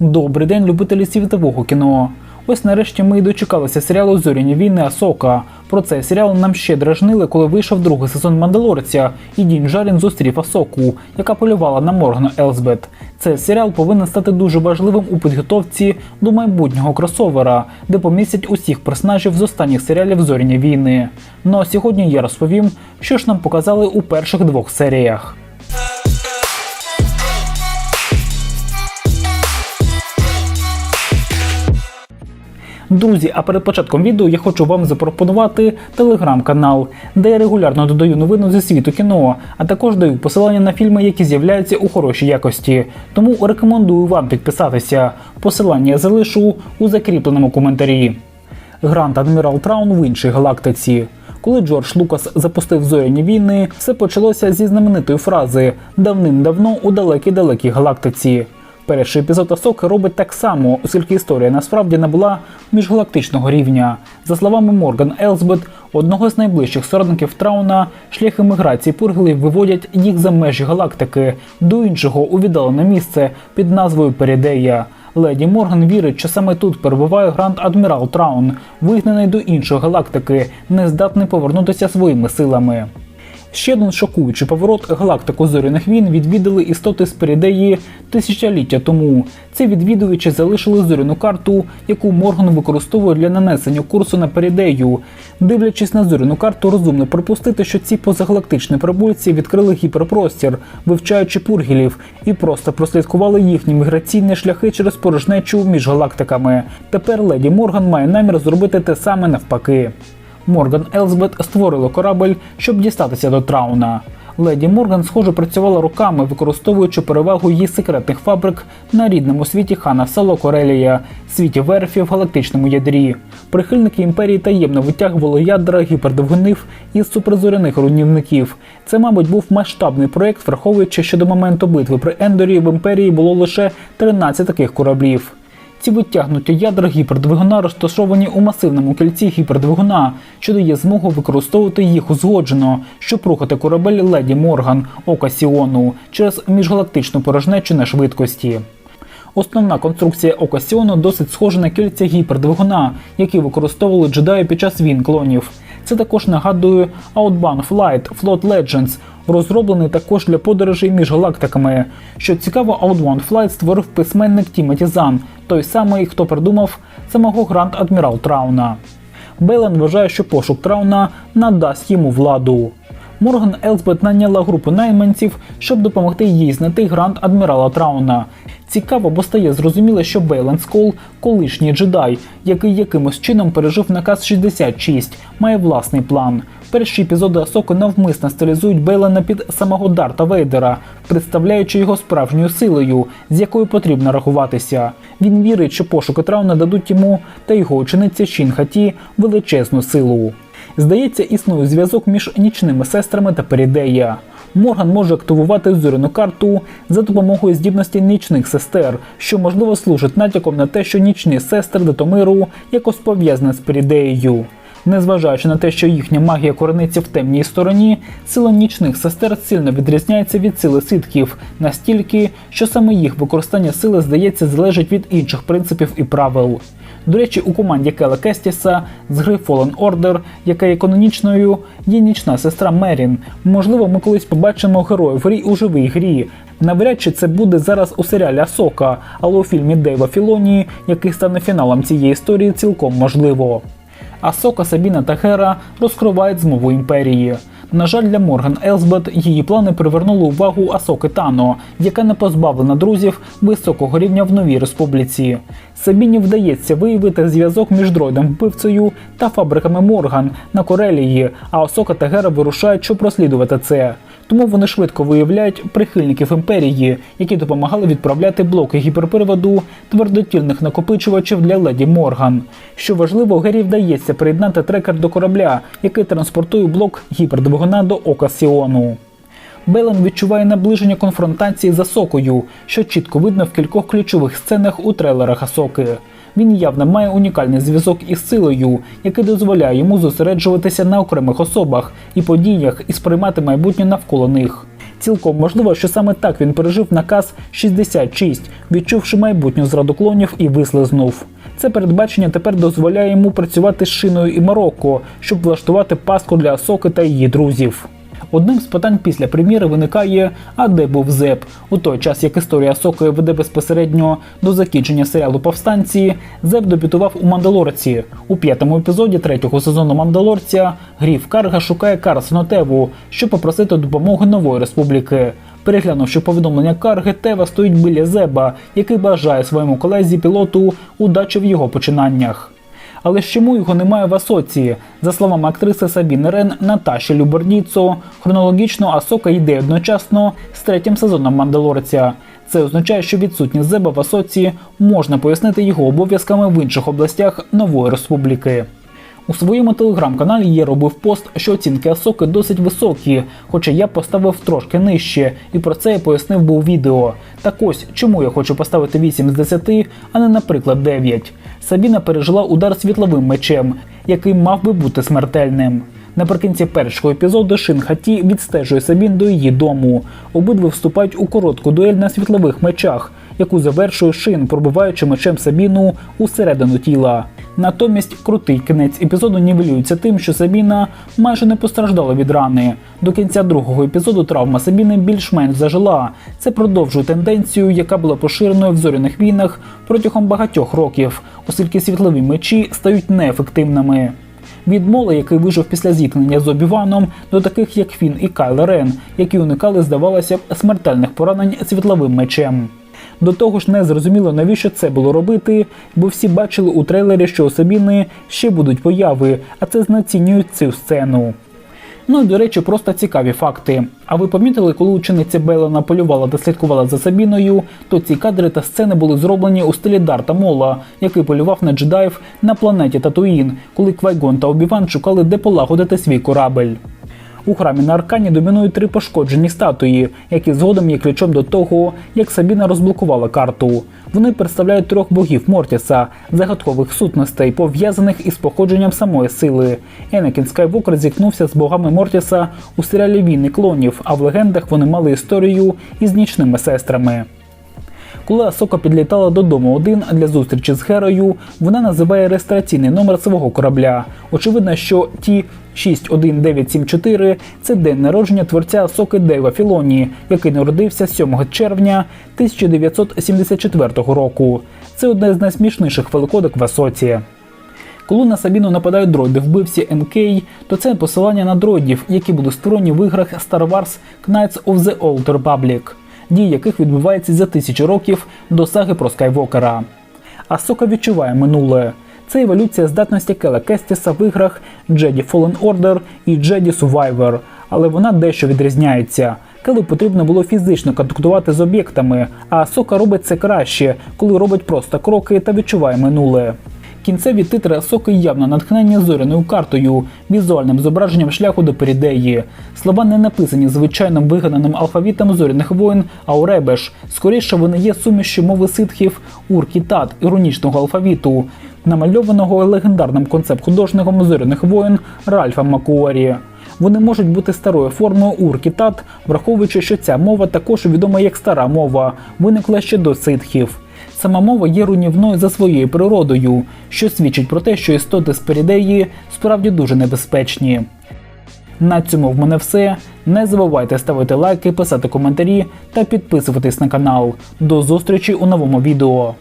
Добрий день, любителі світового кіно. Ось нарешті ми й дочекалися серіалу Зоряні війни Асока. Про цей серіал нам ще дражнили, коли вийшов другий сезон Мандалорця, і Дін Жарін зустрів Асоку, яка полювала на Моргана Елсбет. Цей серіал повинен стати дуже важливим у підготовці до майбутнього кросовера, де помістять усіх персонажів з останніх серіалів Зоряні війни. Ну а сьогодні я розповім, що ж нам показали у перших двох серіях. Друзі, а перед початком відео я хочу вам запропонувати телеграм-канал, де я регулярно додаю новини зі світу кіно, а також даю посилання на фільми, які з'являються у хорошій якості. Тому рекомендую вам підписатися. Посилання залишу у закріпленому коментарі. Грант Адмірал Траун в іншій галактиці. Коли Джордж Лукас запустив зоряні війни, все почалося зі знаменитої фрази давним-давно у далекій-далекій галактиці. Перший епізод Асоки робить так само, оскільки історія насправді набула міжгалактичного рівня. За словами Морган Елсбет, одного з найближчих соратників Трауна, шляхи міграції пургелів виводять їх за межі галактики до іншого у віддалене місце під назвою Перідея. Леді Морган вірить, що саме тут перебуває Гранд Адмірал Траун, вигнаний до іншої галактики, не здатний повернутися своїми силами. Ще один шокуючий поворот галактику зоряних війн відвідали істоти з перідеї тисячоліття тому. Ці відвідувачі залишили зоряну карту, яку Морган використовує для нанесення курсу на перідею. Дивлячись на зоряну карту, розумно припустити, що ці позагалактичні прибульці відкрили гіперпростір, вивчаючи пургілів, і просто прослідкували їхні міграційні шляхи через порожнечу між галактиками. Тепер леді Морган має намір зробити те саме навпаки. Морган Елсбет створили корабель, щоб дістатися до Трауна. Леді Морган, схоже, працювала руками, використовуючи перевагу її секретних фабрик на рідному світі хана Село Корелія, світі верфі в галактичному ядрі. Прихильники імперії таємно витягували ядра гіпердовгонив із суперзоряних руйнівників. Це, мабуть, був масштабний проект, враховуючи, що до моменту битви при Ендорі в імперії було лише 13 таких кораблів. Ці витягнуті ядра гіпердвигуна розташовані у масивному кільці гіпердвигуна, що дає змогу використовувати їх узгоджено, щоб рухати корабель Леді Морган Ока Сіону через міжгалактичну порожнечу на швидкості. Основна конструкція Ока Сіону досить схожа на кільця гіпердвигуна, які використовували джедаї під час війн клонів. Це також нагадує Outbound Flight Float Legends, розроблений також для подорожей між галактиками. Що цікаво, Outbound Flight створив письменник Тімоті Зан, той самий, хто придумав самого Гранд Адмірал Трауна. Бейлен вважає, що пошук Трауна надасть йому владу. Морган Елсбет наняла групу найманців, щоб допомогти їй знайти грант адмірала Трауна. Цікаво, бо стає зрозуміло, що Бейлен Скол, колишній джедай, який якимось чином пережив наказ 66, має власний план. Перші епізоди Асоки навмисно стилізують Бейлена під самого Дарта Вейдера, представляючи його справжньою силою, з якою потрібно рахуватися. Він вірить, що пошуки Трауна дадуть йому та його учениці Шін Хаті величезну силу. Здається, існує зв'язок між нічними сестрами та Перідея. Морган може активувати зоряну карту за допомогою здібності нічних сестер, що можливо служить натяком на те, що нічні сестри Детомиру якось пов'язані з Перідеєю. Незважаючи на те, що їхня магія корениться в темній стороні, сила нічних сестер сильно відрізняється від сили ситків, настільки, що саме їх використання сили, здається, залежить від інших принципів і правил. До речі, у команді Кела Кестіса з гри Fallen Order, яка є канонічною, є нічна сестра Мерін. Можливо, ми колись побачимо героїв грі у живій грі. Навряд чи це буде зараз у серіалі Асока, але у фільмі Дейва Філоні, який стане фіналом цієї історії, цілком можливо. Асока, Сабіна та Хера розкривають змову імперії. На жаль, для Морган Елсбет її плани привернули увагу Асоки Тано, яка не позбавлена друзів високого рівня в новій республіці. Сабіні вдається виявити зв'язок між дроїдом вбивцею та фабриками Морган на Корелії, а Асока та Гера вирушають, щоб розслідувати це. Тому вони швидко виявляють прихильників імперії, які допомагали відправляти блоки гіперприводу твердотільних накопичувачів для леді Морган. Що важливо, Гері вдається приєднати трекер до корабля, який транспортує блок гіпердвигуна до Ока Сіону. Белен відчуває наближення конфронтації з Асокою, що чітко видно в кількох ключових сценах у трейлерах Асоки. Він явно має унікальний зв'язок із силою, який дозволяє йому зосереджуватися на окремих особах і подіях і сприймати майбутнє навколо них. Цілком можливо, що саме так він пережив наказ 66, відчувши майбутню зраду клонів і вислизнув. Це передбачення тепер дозволяє йому працювати з шиною і Марокко, щоб влаштувати пастку для Асоки та її друзів. Одним з питань після прем'єри виникає, а де був Зеп? У той час, як історія Соки веде безпосередньо до закінчення серіалу Повстанці, Зеп дебютував у Мандалорці. У п'ятому епізоді третього сезону Мандалорця Гріф Карга шукає Карсона Теву, щоб попросити допомоги нової республіки. Переглянувши повідомлення Карги, Тева стоїть біля Зеба, який бажає своєму колезі пілоту удачі в його починаннях. Але ж чому його немає в Асоці? За словами актриси Сабіни Рен Наташі Люберніцо, хронологічно Асока йде одночасно з третім сезоном Мандалорця. Це означає, що відсутність Зеба в Асоці можна пояснити його обов'язками в інших областях нової республіки. У своєму телеграм-каналі я робив пост, що оцінки Асоки досить високі, хоча я поставив трошки нижче, і про це я пояснив був відео. Так ось, чому я хочу поставити 8 з 10, а не, наприклад, 9. Сабіна пережила удар світловим мечем, який мав би бути смертельним. Наприкінці першого епізоду Шин Хаті відстежує Сабін до її дому. Обидва вступають у коротку дуель на світлових мечах, яку завершує Шин, пробиваючи мечем Сабіну усередину тіла. Натомість крутий кінець епізоду нівелюється тим, що Сабіна майже не постраждала від рани. До кінця другого епізоду травма Сабіни більш-менш зажила. Це продовжує тенденцію, яка була поширеною в зоряних війнах протягом багатьох років, оскільки світлові мечі стають неефективними. Від Мола, який вижив після зіткнення з Обіваном, до таких як Фін і Кайло Рен, які уникали, здавалося б, смертельних поранень світловим мечем. До того ж, не зрозуміло, навіщо це було робити, бо всі бачили у трейлері, що у Сабіни ще будуть появи, а це знецінюють цю сцену. Ну і до речі, просто цікаві факти. А ви помітили, коли учениця Белена полювала та слідкувала за Сабіною, то ці кадри та сцени були зроблені у стилі Дарта Мола, який полював на джедаїв на планеті Татуїн, коли Квайгон та Обіван шукали, де полагодити свій корабель. У храмі на Аркані домінують три пошкоджені статуї, які згодом є ключом до того, як Сабіна розблокувала карту. Вони представляють трьох богів Мортіса, загадкових сутностей, пов'язаних із походженням самої сили. Енекін Скайвокер зіткнувся з богами Мортіса у серіалі Війни клонів, а в легендах вони мали історію із нічними сестрами. Коли Асока підлітала додому один для зустрічі з Герою, вона називає реєстраційний номер свого корабля. Очевидно, що ті 61974 – це день народження творця Асоки Дейва Філоні, який народився 7 червня 1974 року. Це одне з найсмішніших великодок в Асоці. Коли на Сабіну нападають дроїди вбивці НК, то це посилання на дроїдів, які були створені в іграх Star Wars Knights of the Old Republic, дії яких відбуваються за тисячі років до саги про Скайвокера. Асока відчуває минуле. Це еволюція здатності Кела Кестіса в іграх Jedi Fallen Order і Jedi Survivor, але вона дещо відрізняється. Келу потрібно було фізично контактувати з об'єктами, а Асока робить це краще, коли робить просто кроки та відчуває минуле. Кінцеві титри Асоки явно натхнені зоряною картою, візуальним зображенням шляху до Перідеї. Слова не написані звичайним вигананим алфавітом зоряних воїн Ауребеш. Скоріше вони є сумішю мови ситхів Ур-Кітат, іронічного алфавіту, намальованого легендарним концепт-художником зоряних воїн Ральфом Макуарі. Вони можуть бути старою формою Ур-Кітат, враховуючи, що ця мова також відома як стара мова, виникла ще до ситхів. Сама мова є руйнівною за своєю природою, що свідчить про те, що істоти з перідеї справді дуже небезпечні. На цьому в мене все. Не забувайте ставити лайки, писати коментарі та підписуватись на канал. До зустрічі у новому відео.